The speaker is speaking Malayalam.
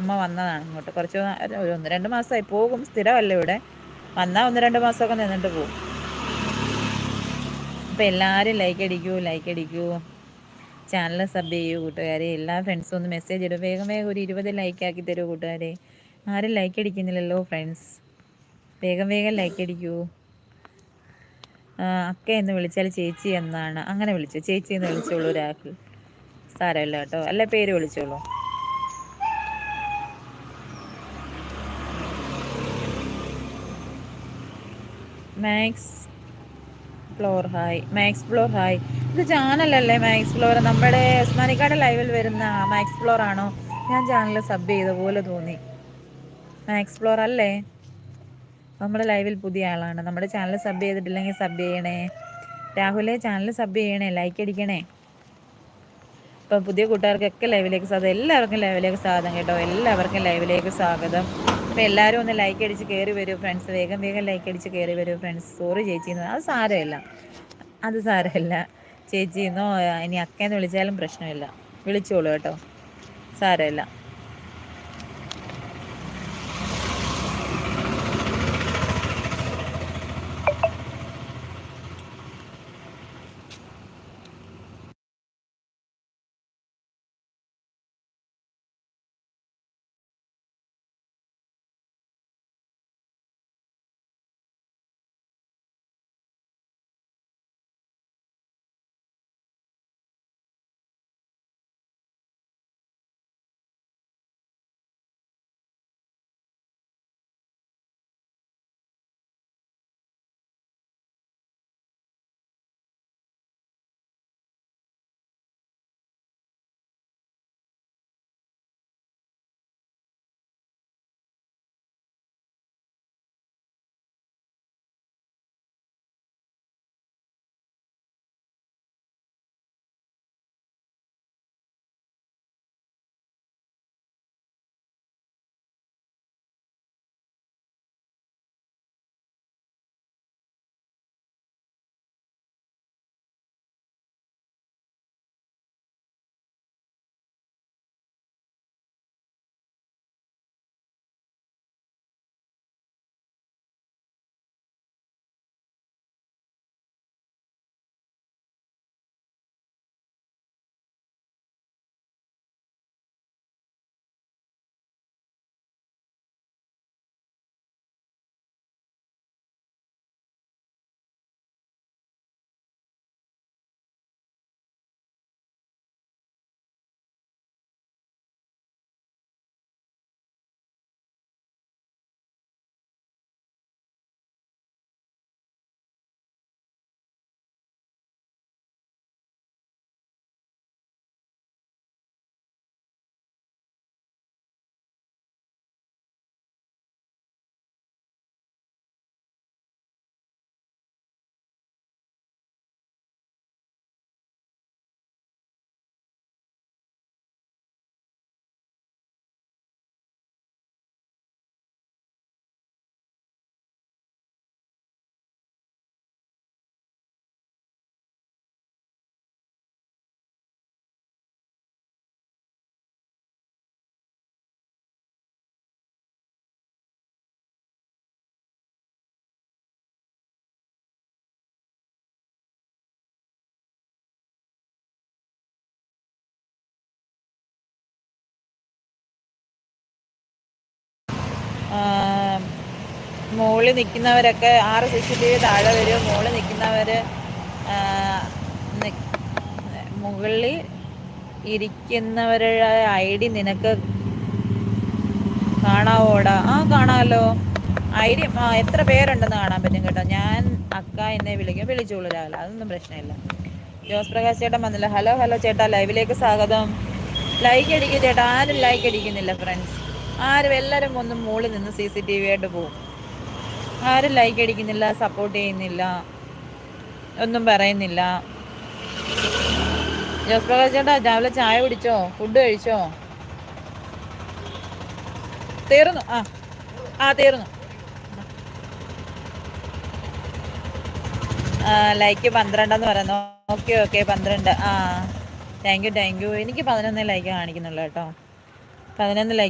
അമ്മ വന്നതാണ് ഇങ്ങോട്ട്. കുറച്ച് ഒരു ഒന്ന് രണ്ട് മാസമായി പോകും. സ്ഥിരമല്ല ഇവിടെ. വന്നാൽ ഒന്ന് രണ്ട് മാസമൊക്കെ നിന്നിട്ട് പോകും. അപ്പോൾ എല്ലാവരും ലൈക്ക് അടിക്കൂ ലൈക്ക് അടിക്കൂ. ചാനൽ സബ് ചെയ്യൂ കൂട്ടുകാരെ. എല്ലാ ഫ്രണ്ട്സും ഒന്ന് മെസ്സേജ് ഇടും. വേഗം വേഗം ഒരു ഇരുപത് ലൈക്ക് ആക്കി തരൂ കൂട്ടുകാരെ. ആരും ലൈക്ക് അടിക്കുന്നില്ലല്ലോ ഫ്രണ്ട്സ് വേഗം വേഗം ലൈക്ക് അടിക്കൂ. അക്ക എന്ന് വിളിച്ചാൽ ചേച്ചി എന്നാണ്. അങ്ങനെ വിളിച്ചു. ചേച്ചി എന്ന് വിളിച്ചോളൂ രാഹുൽ. സാരമില്ല കേട്ടോ. അല്ല പേര് വിളിച്ചോളൂ. Max floor hi Max floor hi ഇത് ചാനലല്ലേ മാക്സ് ഫ്ലോർ നമ്മുടെ ഉസ്മാനിക്കാട് ലൈവിൽ വരുന്ന മാക്സ് ഫ്ലോർ ആണോ? ഞാൻ ചാനൽ സബ് ചെയ്ത പോലെ തോന്നി. മാക്സ് ഫ്ലോർ അല്ലേ? നമ്മുടെ ലൈവിൽ പുതിയ ആളാണ്. നമ്മുടെ ചാനൽ സബ് ചെയ്തിട്ടില്ലെങ്കിൽ സബ് ചെയ്യണേ. രാഹുലെ ചാനൽ സബ് ചെയ്യണേ ലൈക്ക് അടിക്കണേ. ഇപ്പം പുതിയ കൂട്ടുകാർക്കൊക്കെ ലൈവിലേക്ക് സ്വാഗതം എല്ലാവർക്കും ലൈവിലേക്ക് സ്വാഗതം കേട്ടോ. എല്ലാവർക്കും ലൈവിലേക്ക് സ്വാഗതം. അപ്പോൾ എല്ലാവരും ഒന്ന് ലൈക്ക് അടിച്ച് കയറി വരൂ ഫ്രണ്ട്സ് വേഗം വേഗം ലൈക്ക് അടിച്ച് കയറി വരൂ ഫ്രണ്ട്സ് സോറി ചേച്ചി എന്ന്. അത് സാരമില്ല. അത് സാരമില്ല. ചേച്ചി എന്നോ ഇനി അക്കേന്ന് വിളിച്ചാലും പ്രശ്നമില്ല. വിളിച്ചോളൂ കേട്ടോ. സാരമില്ല. മുകളിൽ നിൽക്കുന്നവരൊക്കെ ആറ് സി സി ടി വി താഴെ വരും മുകളിൽ നിൽക്കുന്നവർ മുകളിൽ ഇരിക്കുന്നവരുടെ ഐ ഡി നിനക്ക് കാണാവോടാ? ആ കാണാമല്ലോ ഐ ഡി ആ എത്ര പേരുണ്ടെന്ന് കാണാൻ പറ്റും കേട്ടോ. ഞാൻ അക്ക എന്നെ വിളിക്കും. വിളിച്ചോളൂ രാവിലെ. അതൊന്നും പ്രശ്നമില്ല. ജോസ് പ്രകാശ് ചേട്ടൻ വന്നില്ല. ഹലോ ഹലോ ചേട്ടാ. ലൈവിലേക്ക് സ്വാഗതം. ലൈക്ക് അടിക്കുക ചേട്ടാ. ആരും ലൈക്ക് അടിക്കുന്നില്ല ഫ്രണ്ട്സ്. ആരും എല്ലാവരും ഒന്നും മുകളിൽ നിന്ന് സി സി ടി വി ആയിട്ട് പോകും. ആരും ലൈക്ക് അടിക്കുന്നില്ല സപ്പോർട്ട് ചെയ്യുന്നില്ല ഒന്നും പറയുന്നില്ല. ജോസ് പ്രകാശ് ചേട്ടാ രാവിലെ ചായ കുടിച്ചോ? ഫുഡ് കഴിച്ചോ? തീർന്നു. ആ ആ തീർന്നു. ലൈക്ക് പന്ത്രണ്ടെന്ന് പറയുന്നു ഓക്കെ ഓക്കെ പന്ത്രണ്ട്. ആ താങ്ക് യു താങ്ക് യു എനിക്ക് പതിനൊന്ന് ലൈക്ക് കാണിക്കുന്നുള്ളൂ കേട്ടോ. പതിനൊന്ന് ലൈക്ക്